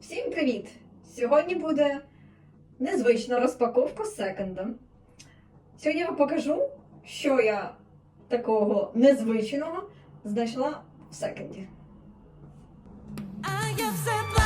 Всім привіт! Сьогодні буде незвична розпаковка секонда. Сьогодні я вам покажу, що я такого незвичного знайшла в секонді. А я все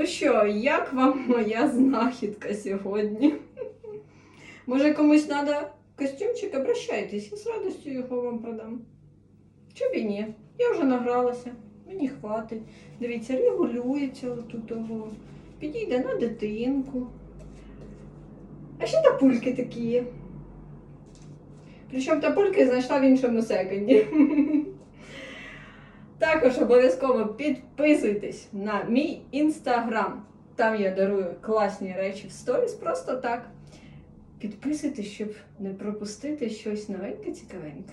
Ну що, як вам моя знахідка сьогодні? Може комусь треба костюмчик, обращайтесь, я з радістю його вам продам. І ні? Я вже награлася, мені хватить. Дивіться, регулюється отут того. Підійде на дитинку. А ще тапульки такі. Причому тапульки знайшла в іншому секонді. Також обов'язково підписуйтесь на мій інстаграм. Там я дарую класні речі в сторіс просто так. Підписуйтесь, щоб не пропустити щось новеньке цікавеньке.